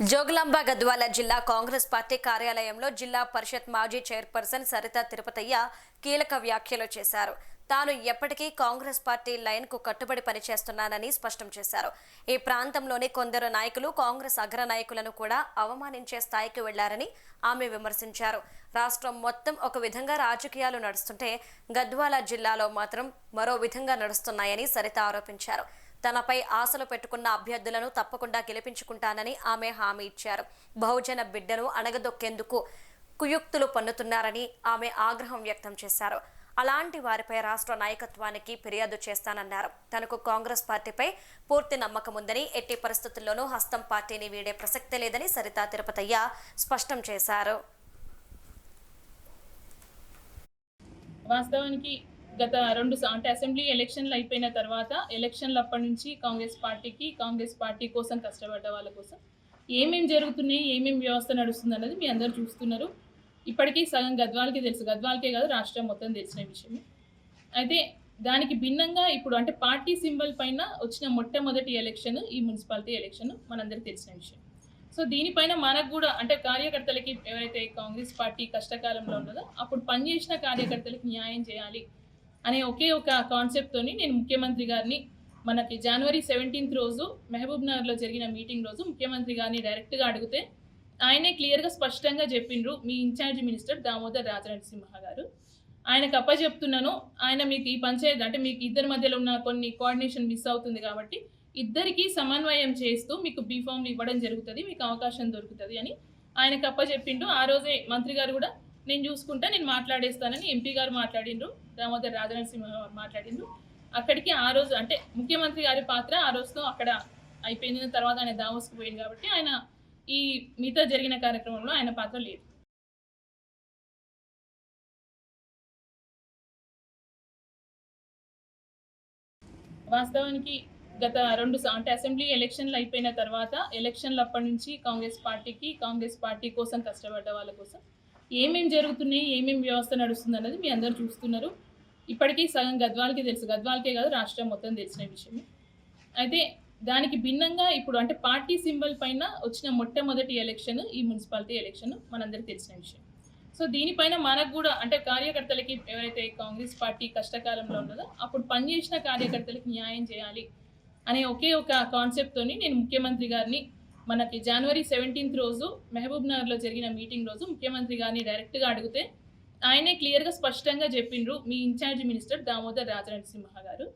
జోగులాంబ గద్వాల జిల్లా కాంగ్రెస్ పార్టీ కార్యాలయంలో జిల్లా పరిషత్ మాజీ చైర్పర్సన్ సరిత తిరుపతయ్య కీలక వ్యాఖ్యలు చేశారు. తాను ఎప్పటికీ కాంగ్రెస్ పార్టీ లైన్కు కట్టుబడి పనిచేస్తున్నానని స్పష్టం చేశారు. ఈ ప్రాంతంలోని కొందరు నాయకులు కాంగ్రెస్ అగ్ర నాయకులను కూడా అవమానించే స్థాయికి వెళ్ళారని ఆమె విమర్శించారు. రాష్ట్రం మొత్తం ఒక విధంగా రాజకీయాలు నడుస్తుంటే గద్వాల జిల్లాలో మాత్రం మరో విధంగా నడుస్తున్నాయని సరిత ఆరోపించారు. తనపై ఆశలు పెట్టుకున్న అభ్యర్థులను తప్పకుండా గెలిపించుకుంటానని ఆమె హామీ ఇచ్చారు. బహుజన బిడ్డను అణగదొక్కేందుకు కుయుక్తులు పన్నుతున్నారని ఆమె ఆగ్రహం వ్యక్తం చేశారు. అలాంటి వారిపై రాష్ట్ర నాయకత్వానికి ఫిర్యాదు చేస్తానన్నారు. తనకు కాంగ్రెస్ పార్టీపై పూర్తి నమ్మకం ఉందని ఎట్టి పరిస్థితుల్లోనూ హస్తం పార్టీని వీడే ప్రసక్తే లేదని సరితా తిరుపతయ్య స్పష్టం చేశారు. వాస్తవానికి గత రెండు అంటే అసెంబ్లీ ఎలక్షన్లు అయిపోయిన తర్వాత ఎలక్షన్లు అప్పటి నుంచి కాంగ్రెస్ పార్టీకి కాంగ్రెస్ పార్టీ కోసం కష్టపడ్డ వాళ్ళ కోసం ఏమేం జరుగుతున్నాయి ఏమేమి వ్యవస్థ నడుస్తుంది అన్నది మీ అందరూ చూస్తున్నారు. ఇప్పటికీ సగం గద్వాలకి తెలుసు. గద్వాలకే కాదు రాష్ట్రం మొత్తం తెలిసిన విషయం అయితే దానికి భిన్నంగా ఇప్పుడు అంటే పార్టీ సింబల్ పైన వచ్చిన మొట్టమొదటి ఎలక్షన్ ఈ మున్సిపాలిటీ ఎలక్షన్ మనందరికీ తెలిసిన విషయం. సో దీనిపైన మనకు కూడా అంటే కార్యకర్తలకి ఎవరైతే కాంగ్రెస్ పార్టీ కష్టకాలంలో ఉన్నదో అప్పుడు పనిచేసిన కార్యకర్తలకు న్యాయం చేయాలి అనే ఒకే ఒక కాన్సెప్ట్తోని నేను ముఖ్యమంత్రి గారిని మనకి జనవరి సెవెంటీన్త్ రోజు మహబూబ్ నగర్లో జరిగిన మీటింగ్ రోజు ముఖ్యమంత్రి గారిని డైరెక్ట్గా అడిగితే ఆయనే క్లియర్గా స్పష్టంగా చెప్పిండ్రు మీ ఇన్ఛార్జ్ మినిస్టర్ దామోదర్ రాజనరసింహ గారు. ఆయనకు అప్పచెప్తున్నాను ఆయన మీకు ఈ పంచాయతీ అంటే మీకు ఇద్దరి మధ్యలో ఉన్న కొన్ని కోఆర్డినేషన్ మిస్ అవుతుంది కాబట్టి ఇద్దరికీ సమన్వయం చేస్తూ మీకు బీ ఇవ్వడం జరుగుతుంది మీకు అవకాశం దొరుకుతుంది అని ఆయనకు అప్పచెప్పిండు ఆ రోజే మంత్రి గారు కూడా నేను చూసుకుంటా నేను మాట్లాడేస్తానని ఎంపీ గారు మాట్లాడిండ్రు దామోదర్ రాజనరసింహ మాట్లాడిండ్రు. అక్కడికి ఆ రోజు అంటే ముఖ్యమంత్రి గారి పాత్ర ఆ రోజుతో అక్కడ అయిపోయిన తర్వాత ఆయన దావోస్కి పోయింది కాబట్టి ఆయన ఈ మిగతా జరిగిన కార్యక్రమంలో ఆయన పాత్ర లేదు. వాస్తవానికి గత రెండు అంటే అసెంబ్లీ ఎలక్షన్లు అయిపోయిన తర్వాత ఎలక్షన్లు అప్పటి నుంచి కాంగ్రెస్ పార్టీకి కాంగ్రెస్ పార్టీ కోసం కష్టపడ్డ వాళ్ళ కోసం ఏమేం జరుగుతున్నాయి ఏమేమి వ్యవస్థ నడుస్తుంది అన్నది మీ అందరూ చూస్తున్నారు. ఇప్పటికీ సగం గద్వాలకి తెలుసు. గద్వాలకే కాదు రాష్ట్రం మొత్తం తెలిసిన విషయం అయితే దానికి భిన్నంగా ఇప్పుడు అంటే పార్టీ సింబల్ పైన వచ్చిన మొట్టమొదటి ఎలక్షన్ ఈ మున్సిపాలిటీ ఎలక్షన్ మనందరికీ తెలిసిన విషయం. సో దీనిపైన మనకు కూడా అంటే కార్యకర్తలకి ఎవరైతే కాంగ్రెస్ పార్టీ కష్టకాలంలో ఉన్నదో అప్పుడు పనిచేసిన కార్యకర్తలకు న్యాయం చేయాలి అనే ఒకే ఒక కాన్సెప్ట్తో నేను ముఖ్యమంత్రి గారిని మనకి జనవరి సెవెంటీన్త్ రోజు మహబూబ్ నగర్లో జరిగిన మీటింగ్ రోజు ముఖ్యమంత్రి గారిని డైరెక్ట్గా అడిగితే ఆయనే క్లియర్గా స్పష్టంగా చెప్పిండ్రు మీ ఇన్ఛార్జ్ మినిస్టర్ దామోదర్ రాజనరసింహ గారు.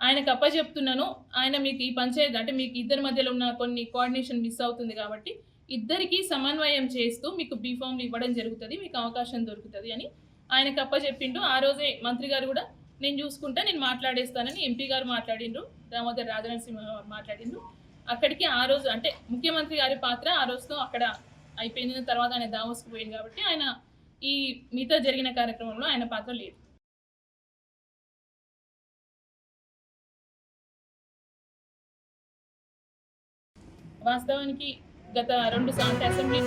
ఆయనకు అప్పచెప్తున్నాను ఆయన మీకు ఈ పంచాయతీ అంటే మీకు ఇద్దరి మధ్యలో ఉన్న కొన్ని కోఆర్డినేషన్ మిస్ అవుతుంది కాబట్టి ఇద్దరికీ సమన్వయం చేస్తూ మీకు బీఫామ్లు ఇవ్వడం జరుగుతుంది మీకు అవకాశం దొరుకుతుంది అని ఆయనకు అప్పచెప్పిండు ఆ రోజే మంత్రి గారు కూడా నేను చూసుకుంటా నేను మాట్లాడేస్తానని ఎంపీ గారు మాట్లాడిండ్రు దామోదర్ రాజనరసింహ మాట్లాడిండ్రు. అక్కడికి ఆ రోజు అంటే ముఖ్యమంత్రి గారి పాత్ర ఆ రోజుతో అక్కడ అయిపోయిన తర్వాత ఆయన దావోస్కి పోయింది కాబట్టి ఆయన ఈ మిగతా జరిగిన కార్యక్రమంలో ఆయన పాత్ర లేదు. వాస్తవానికి గత రెండు సా- అసెంబ్లీ